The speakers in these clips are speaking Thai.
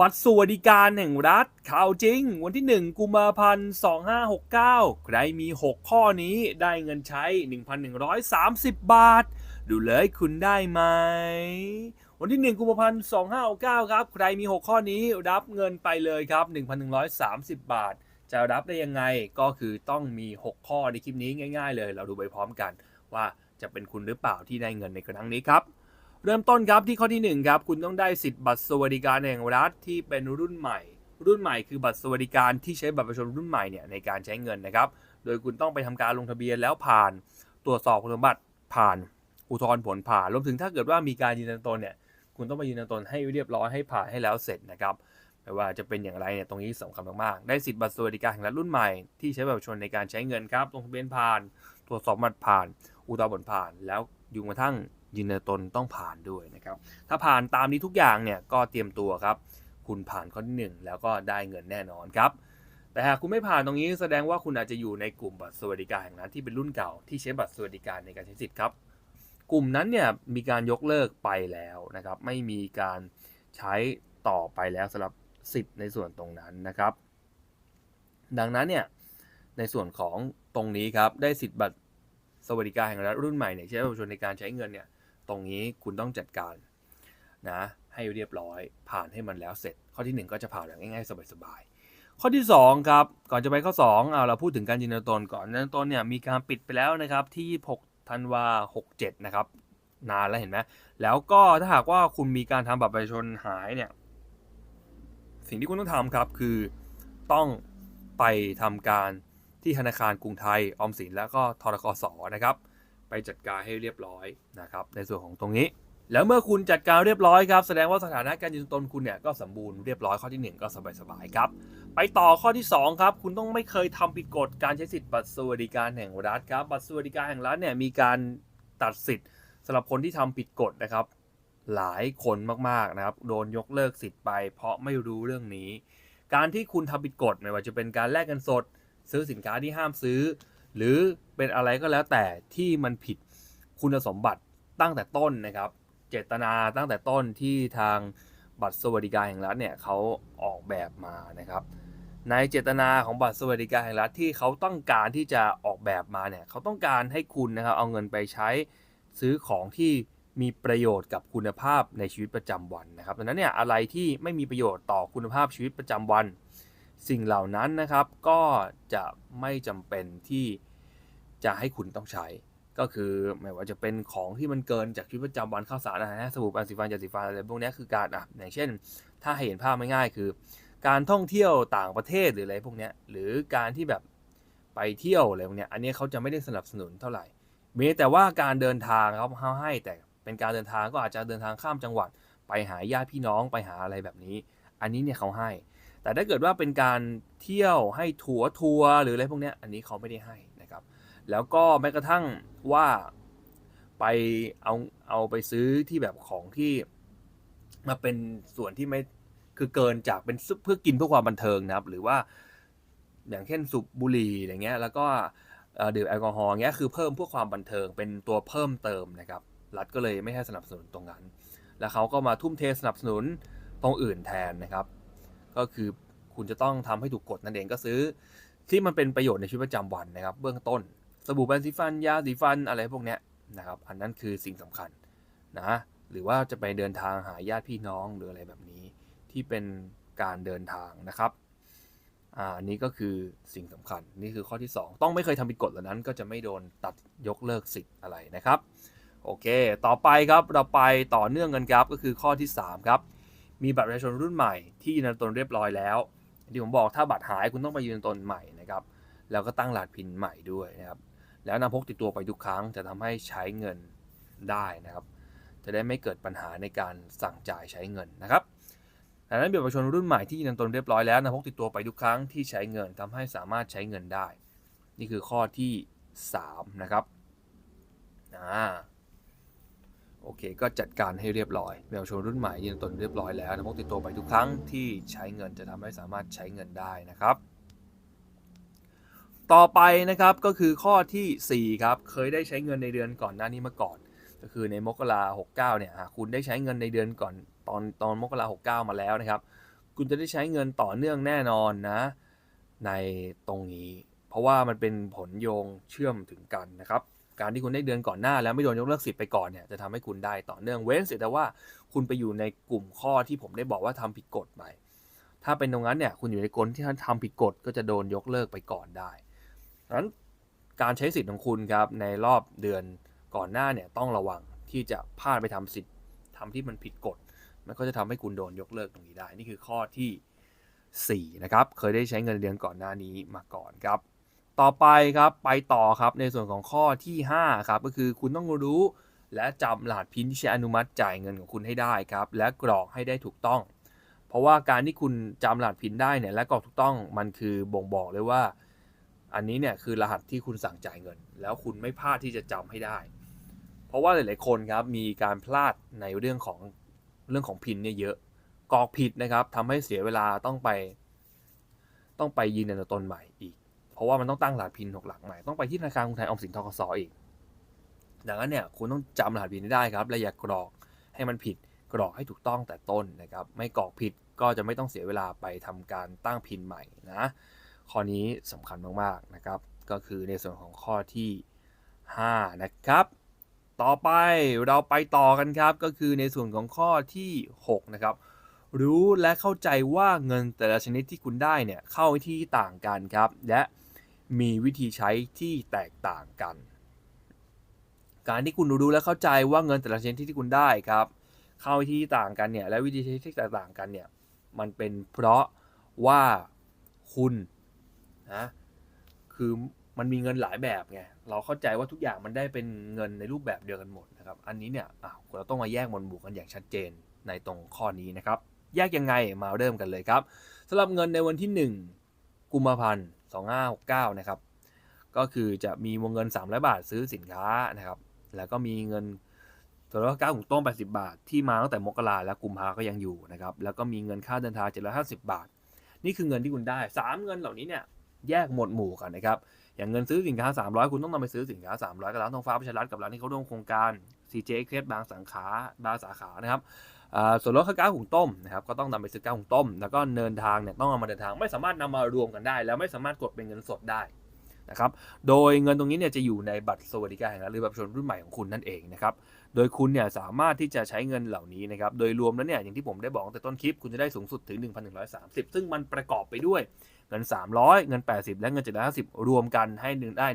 บัตรสวัสดิการแห่งรัฐ ข่าวจริง วันที่ 1 กุมภาพันธ์ 2569 ใครมี 6 ข้อนี้ได้เงินใช้ 1,130 บาท ดูเลยคุณได้ไหม วันที่ 1 กุมภาพันธ์ 2569 ครับ ใครมี 6 ข้อนี้รับเงินไปเลยครับ 1,130 บาท จะรับได้ยังไงก็คือต้องมี 6 ข้อในคลิปนี้ง่าย ๆ เลย เราดูไปพร้อมกัน ว่าจะเป็นคุณหรือเปล่าที่ได้เงินในครั้งนี้ครับ เริ่มต้นครับที่ข้อที่1ครับคุณต้องได้สิทธิ์บัตรสวัสดิการแห่งรัฐที่เป็นรุ่นใหม่ รุ่นใหม่คือบัตรสวัสดิการที่ใช้บัตรประชาชนรุ่นใหม่เนี่ยในการใช้เงินนะครับ โดยคุณต้องไปทำการลงทะเบียนแล้วผ่าน ตรวจสอบคุณสมบัติผ่าน อุทธรณ์ผลผ่านรวมถึงถ้าเกิดว่ามีการยืนยันตนเนี่ยคุณต้องไปยืนยันตนให้เรียบร้อยให้ผ่านให้แล้วเสร็จนะครับไม่ว่าจะเป็นอย่างไรเนี่ยตรงนี้สำคัญมากๆได้สิทธิ์บัตรสวัสดิการแห่งรัฐรุ่นใหม่ที่ใช้บัตรประชาชนในการใช้เงินครับลงทะเบียนผ่าน ตรวจสอบบัตรผ่าน อุทธรณ์ผลผ่าน แล้วอยู่กระทั่ง ยืนยันตนต้องผ่านด้วยนะครับ ถ้าผ่านตามนี้ทุกอย่างเนี่ยก็เตรียมตัวครับ คุณผ่านข้อที่หนึ่งแล้วก็ได้เงินแน่นอนครับ แต่หากคุณไม่ผ่านตรงนี้แสดงว่าคุณอาจจะอยู่ในกลุ่มบัตรสวัสดิการแห่งนั้นที่เป็นรุ่นเก่าที่ใช้บัตรสวัสดิการในการใช้สิทธิ์ครับ กลุ่มนั้นเนี่ยมีการยกเลิกไปแล้วนะครับ ไม่มีการใช้ต่อไปแล้วสำหรับสิทธิ์ในส่วนตรงนั้นนะครับ ดังนั้นเนี่ยในส่วนของตรงนี้ครับได้สิทธิ์บัตรสวัสดิการแห่งรัฐรุ่นใหม่เนี่ยใช้ประชาชนในการใช้เงินเนี่ย ตรงนี้คุณต้องจัดการนะให้เรียบร้อยผ่านให้มันแล้วเสร็จ ข้อที่ 1 ก็จะผ่านอย่างง่ายๆ สบายๆ ข้อที่2ครับก่อนจะไปข้อ2เอาเราพูดถึงการยืนยันตนก่อนยืนยันตนเนี่ยมีการปิดไปแล้วนะครับที่6ธันวา67นะครับนานแล้วเห็นไหมแล้วก็ถ้าหากว่าคุณมีการทำบัตรประชาชนหายเนี่ยสิ่งที่คุณต้องทำครับคือต้องไปทำการที่ธนาคารกรุงไทยออมสินแล้วก็ทรกสนะครับ ไปจัดการให้เรียบร้อยนะครับในส่วนของตรงนี้ แล้วเมื่อคุณจัดการเรียบร้อยครับแสดงว่าสถานะการยืนตนคุณเนี่ยก็สมบูรณ์เรียบร้อยข้อที่ 1 ก็สบายๆครับ ไปต่อข้อที่ 2 ครับ คุณต้องไม่เคยทำผิดกฎการใช้สิทธิ์บัตรสวัสดิการแห่งรัฐครับบัตรสวัสดิการแห่งรัฐเนี่ยมีการตัดสิทธิ์สำหรับคนที่ทำผิดกฎนะครับ หลายคนมากๆนะครับ โดนยกเลิกสิทธิ์ไป เพราะไม่รู้เรื่องนี้ การที่คุณทำผิดกฎไม่ว่าจะเป็นการแลกเงินสด ซื้อสินค้าที่ห้ามซื้อ หรือเป็นอะไรก็แล้วแต่ที่มันผิดคุณสมบัติตั้งแต่ต้นนะครับ เจตนาตั้งแต่ต้นที่ทางบัตรสวัสดิการแห่งรัฐเนี่ยเขาออกแบบมานะครับ ในเจตนาของบัตรสวัสดิการแห่งรัฐที่เขาต้องการที่จะออกแบบมาเนี่ยเขาต้องการให้คุณนะครับเอาเงินไปใช้ซื้อของที่มีประโยชน์กับคุณภาพในชีวิตประจำวันนะครับดังนั้นเนี่ยอะไรที่ไม่มีประโยชน์ต่อคุณภาพชีวิตประจำวัน สิ่งเหล่านั้นนะครับก็จะไม่จำเป็นที่จะให้คุณต้องใช้ ก็คือไม่ว่าจะเป็นของที่มันเกินจากชีวิตประจำวันข้าวสารอาหารสบู่แปรงสีฟันยาสีฟันอะไรพวกนี้คือการอะอย่างเช่น ถ้าให้เห็นภาพไม่ง่ายคือ การท่องเที่ยวต่างประเทศหรืออะไรพวกนี้หรือการที่แบบไปเที่ยวอะไรพวกนี้อันนี้เขาจะไม่ได้สนับสนุนเท่าไหร่มีแต่ว่าการเดินทางเขาให้แต่เป็นการเดินทางก็อาจจะเดินทางข้ามจังหวัด ไปหาญาติพี่น้องไปหาอะไรแบบนี้ อันนี้เนี่ยเขาให้ แต่ถ้าเกิดว่าเป็นการเที่ยวให้ทัวร์ทัวร์หรืออะไรพวกนี้อันนี้เขาไม่ได้ให้นะครับ แล้วก็แม้กระทั่งว่าไปเอาเอาไปซื้อที่แบบของที่มาเป็นส่วนที่ไม่คือเกินจากเป็นเพื่อกินเพื่อความบันเทิงนะครับ หรือว่าอย่างเช่นสูบบุหรี่อะไรเงี้ย แล้วก็เอ่อดื่มแอลกอฮอล์เงี้ยคือเพิ่มเพื่อความบันเทิงเป็นตัวเพิ่มเติมนะครับรัฐก็เลยไม่ให้สนับสนุนตรงนั้น แล้วเขาก็มาทุ่มเทสนับสนุนตรงอื่นแทนนะครับ ก็คือคุณจะต้องทำให้ถูกกฎนั่นเองก็ซื้อ ที่มันเป็นประโยชน์ในชีวิตประจำวันนะครับ เบื้องต้น สบู่แปรงสีฟันยาสีฟันอะไรพวกเนี้ยนะครับ อันนั้นคือสิ่งสำคัญนะหรือว่าจะไปเดินทางหาญาติพี่น้องหรืออะไรแบบนี้ ที่เป็นการเดินทางนะครับอ่าอันนี้ก็คือสิ่งสำคัญนี่คือข้อที่ 2 ต้องไม่เคยทำผิดกฎเหล่านั้น ก็จะไม่โดนตัดยกเลิกสิทธิ์อะไรนะครับโอเค ต่อไปครับเราไปต่อเนื่องกันครับก็คือข้อที่ 3 ครับ มีบัตรประชาชนรุ่นใหม่ที่ยืนยันตนเรียบร้อยแล้วที่ผมบอกถ้าบัตรหายคุณต้องไปยืนยันตนใหม่นะครับแล้วก็ตั้งรหัสพินใหม่ด้วยนะครับแล้วนำพกติดตัวไปทุกครั้งจะทำให้ใช้เงินได้นะครับ จะได้ไม่เกิดปัญหาในการสั่งจ่ายใช้เงินนะครับดังนั้นบัตรประชาชนรุ่นใหม่ที่ยืนยันตนเรียบร้อยแล้วนำพกติดตัวไปทุกครั้งที่ใช้เงินทำให้สามารถใช้เงินได้ นี่คือข้อที่3นะครับอ่า โอเค ก็จัดการให้เรียบร้อยเยาวชนรุ่นใหม่ยืนตนเรียบร้อยแล้วนะพกติดตัวไปทุกครั้งที่ใช้เงินจะทำให้สามารถใช้เงินได้นะครับ ต่อไปนะครับก็คือข้อทีสี่ 4 ครับ เคยได้ใช้เงินในเดือนก่อนหน้านี้มาก่อน ก็คือในมกราหกเก้าเนี่ยคุณได้ใช้เงินในเดือนก่อนตอนตอนมกราหกเก้ามาแล้วนะครับ คุณจะได้ใช้เงินต่อเนื่องแน่นอนนะ ในตรงนี้ เพราะว่ามันเป็นผลโยงเชื่อมถึงกันนะครับ การที่คุณได้เดือนก่อนหน้าแล้วไม่โดนยกเลิกสิทธิ์ไปก่อนเนี่ยจะทำให้คุณได้ต่อเนื่องเว้นเสียแต่ว่าคุณไปอยู่ในกลุ่มข้อที่ผมได้บอกว่าทำผิดกฎไปถ้าเป็นตรงนั้นเนี่ยคุณอยู่ในกลที่ท่านทำผิดกฎก็จะโดนยกเลิกไปก่อนได้ดังนั้นการใช้สิทธิ์ของคุณครับในรอบเดือนก่อนหน้าเนี่ยต้องระวังที่จะพลาดไปทำสิทธิ์ทำที่มันผิดกฎมันก็จะทำให้คุณโดนยกเลิกตรงนี้ได้ นี่คือข้อที่ 4 นะครับ เคยได้ใช้เงินเดือนก่อนหน้านี้มาก่อนครับ ต่อไปครับไปต่อครับในส่วนของข้อที่ 5 ครับ ก็คือคุณต้องรู้ และจำรหัสพินที่ใช้อนุมัติจ่ายเงินของคุณให้ได้ครับ และกรอกให้ได้ถูกต้อง เพราะว่าการที่คุณจำรหัสพินได้เนี่ยและกรอกถูกต้องมันคือบ่งบอกเลยว่า อันนี้เนี่ยคือรหัสที่คุณสั่งจ่ายเงิน แล้วคุณไม่พลาดที่จะจำให้ได้ เพราะว่าหลาย ๆ คนครับมีการพลาดในเรื่องของเรื่องของพินเนี่ยเยอะกรอกผิดนะครับทำให้เสียเวลาต้องไป ต้องไปยืนยันตัวตนใหม่อีก ราะว่ามันต้องตั้งรหัสพินหกหลักใหม่ต้องไปที่ธนาคารกรุงไทยออมสินทกสอีกดังนั้นเนี่ยคุณต้องจำรหัสพินให้ได้ครับและอย่ากรอกให้มันผิดกรอกให้ถูกต้องแต่ต้นนะครับไม่กรอกผิดก็จะไม่ต้องเสียเวลาไปทำการตั้งพินใหม่นะข้อนี้สำคัญมากๆนะครับ ก็คือในส่วนของข้อที่ 5 นะครับ ต่อไปเราไปต่อกันครับก็คือในส่วนของข้อที่ 6 นะครับ รู้และเข้าใจว่าเงินแต่ละชนิดที่คุณได้เนี่ยเข้าที่ต่างกันครับ และ มีวิธีใช้ที่แตกต่างกัน การที่คุณรู้และเข้าใจว่าเงินแต่ละชนิดที่คุณได้ครับ เข้าที่ต่างกันเนี่ยและวิธีใช้ที่แตกต่างกันเนี่ยมันเป็นเพราะว่าคุณนะคือมันมีเงินหลายแบบไงเราเข้าใจว่าทุกอย่างมันได้เป็นเงินในรูปแบบเดียวกันหมดนะครับ อันนี้เนี่ยเราต้องมาแยกมวดหมู่กันอย่างชัดเจนในตรงข้อนี้นะครับ แยกยังไงมาเริ่มกันเลยครับสำหรับเงินในวันที่ 1 กุมภาพันธ์ 2569 นะครับ ก็คือจะมีวงเงิน 300 บาทซื้อสินค้านะครับ แล้วก็มีเงินตัวละก้าหุงต้ม 80 บาท ที่มาตั้งแต่มกราและกุมภาก็ยังอยู่นะครับ แล้วก็มีเงินค่าเดินทาง 750 บาท นี่คือเงินที่คุณได้ 3 เงินเหล่านี้เนี่ยแยกหมวดหมู่กันนะครับ อย่างเงินซื้อสินค้า 300 คุณต้องนำไปซื้อสินค้า 300กับร้านทองฟ้าประชารัฐกับร้านที่เขาร่วมโครงการ CJ เคสบางสาขาบางสาขานะครับ ส่วนลดค่าก๊าหุงต้มนะครับก็ต้องนำไปซื้อก๊าหุงต้ม แล้วก็เนินทางเนี่ยต้องเอามาเดินทาง ไม่สามารถนำมารวมกันได้ แล้วไม่สามารถกดเป็นเงินสดได้นะครับโดยเงินตรงนี้เนี่ยจะอยู่ในบัตรสวัสดิการแห่งรัฐหรือบัตรประชาชนรุ่นใหม่ของคุณนั่นเองนะครับโดยคุณเนี่ยสามารถที่จะใช้เงินเหล่านี้นะครับโดยรวมแล้วเนี่ยอย่างที่ผมได้บอกตั้งแต่ต้นคลิป คุณจะได้สูงสุดถึง 1,130 ซึ่งมันประกอบไปด้วยเงิน 300 เงิน 80 และเงิน 750 รวมกันให้หนึ่งได้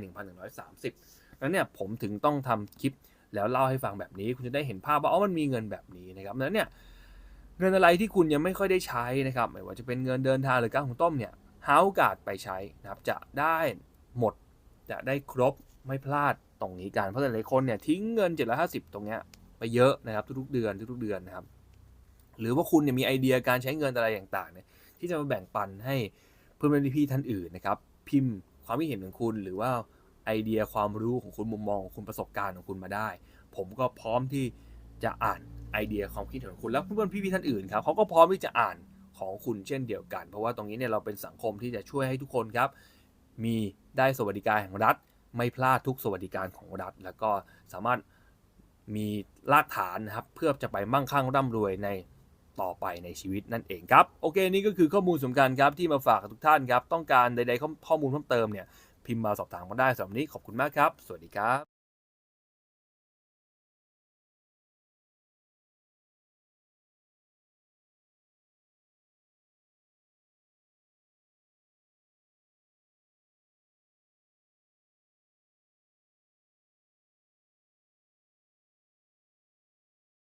1,130 แล้วเนี่ยผมถึงต้องทำคลิป แล้วเล่าให้ฟังแบบนี้ คุณจะได้เห็นภาพว่าอ๋อมันมีเงินแบบนี้นะครับแล้วเนี่ยเงินอะไรที่คุณยังไม่ค่อยได้ใช้นะครับไม่ว่าจะเป็นเงินเดินทางหรือการหุงต้มเนี่ยหาโอกาสไปใช้นะครับจะได้หมดจะได้ครบไม่พลาดตรงนี้กันเพราะหลายๆคนเนี่ยทิ้งเงิน 750 ตรงเนี้ยไปเยอะนะครับทุกๆเดือนทุกๆเดือนนะครับหรือว่าคุณเนี่ยมีไอเดียการใช้เงินอะไรต่างๆเนี่ยที่จะมาแบ่งปันให้เพื่อนพี่ท่านอื่นนะครับพิมพ์ความคิดเห็นของคุณหรือว่า ไอเดียความรู้ของคุณมุมมองของคุณประสบการณ์ของคุณมาได้ ผมก็พร้อมที่จะอ่านไอเดียความคิดเห็นของคุณแล้วเพื่อนๆพี่ๆท่านอื่นครับเขาก็พร้อมที่จะอ่านของคุณเช่นเดียวกัน เพราะว่าตรงนี้เนี่ยเราเป็นสังคมที่จะช่วยให้ทุกคนครับ มีได้สวัสดิการแห่งรัฐ ไม่พลาดทุกสวัสดิการของรัฐ แล้วก็สามารถมีรากฐานนะครับเพื่อจะไปมั่งคั่งร่ำรวยในต่อไปในชีวิตนั่นเองครับ โอเค นี่ก็คือข้อมูลสำคัญครับที่มาฝากกับทุกท่านครับ ต้องการใดๆข้อมูลเพิ่มเติมเนี่ย พิมพ์มาสอบถามกันได้สำหรับวันนี้ขอบคุณมากครับ สวัสดีครับ